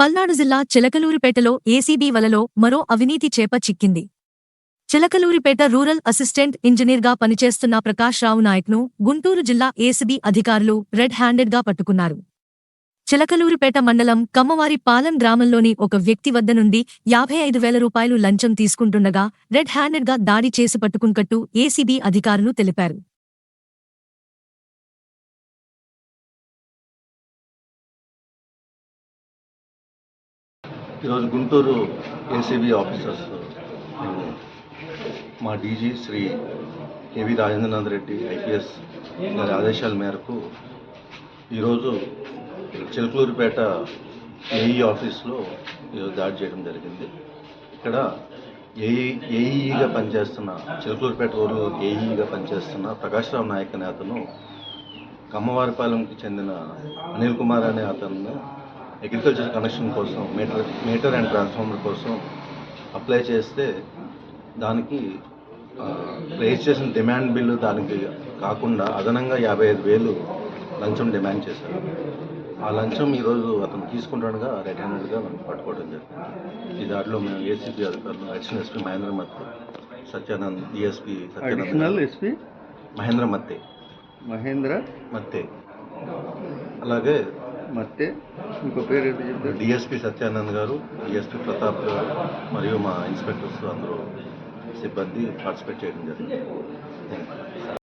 పల్నాడు జిల్లా చిలకలూరిపేటలో ఏసీబీ వలలో మరో అవినీతి చేప చిక్కింది. చిలకలూరిపేట రూరల్ అసిస్టెంట్ ఇంజనీర్గా పనిచేస్తున్న ప్రకాష్ రావు నాయక్ను గుంటూరు జిల్లా ఏసీబీ అధికారులు రెడ్ హ్యాండెడ్గా పట్టుకున్నారు. చిలకలూరిపేట మండలం కమ్మవారి పాలెం గ్రామంలోని ఒక వ్యక్తి వద్ద నుండి యాభై ఐదు వేల రూపాయలు లంచం తీసుకుంటుండగా రెడ్ హ్యాండెడ్గా దాడి చేసి పట్టుకున్నట్టు ఏసీబీ అధికారులు తెలిపారు. ఈరోజు గుంటూరు ఏసీబీ ఆఫీసర్స్ మా DG Shri KV Rajendranath Reddy IPS గారి ఆదేశాల మేరకు ఈరోజు చిలకలూరిపేట ఏఈ ఆఫీస్లో ఈరోజు దాడి చేయడం జరిగింది. ఇక్కడ ఏఈ ఏఈగా పనిచేస్తున్న చిలకలూరిపేట ఊరు ఏఈగా పనిచేస్తున్న ప్రకాష్ రావు నాయక్ అనే అతను కమ్మవారిపాలెంకి చెందిన అనిల్ కుమార్ అనే అతను అగ్రికల్చర్ కనెక్షన్ కోసం మీటర్ మీటర్ అండ్ ట్రాన్స్ఫార్మర్ కోసం అప్లై చేస్తే దానికి ఆ, రేజ్ చేసిన డిమాండ్ బిల్లు దానికి కాకుండా అదనంగా యాభై ఐదు వేలు లంచం డిమాండ్ చేశారు. ఆ లంచం ఈరోజు అతను తీసుకుంటుండగా రెడ్ హ్యాండెడ్గా మనం పట్టుకోవడం జరిగింది. ఈ దాంట్లో మేము ఏసీపీ అధికారులు additional SP Mahendra Matte Satyanand DSP additional Satyanand SP? Mahendra Matte. Mahendra? Matte. అలాగే మత్తే ఇంకో పేరు ఏంటి చెప్తారు డిఎస్పి సత్యానంద్ గారు డిఎస్పి ప్రతాప్ గారు మరియు మా ఇన్స్పెక్టర్స్ అందరూ సిబ్బంది పార్టిసిపేట్ చేయడం జరిగింది. Thank you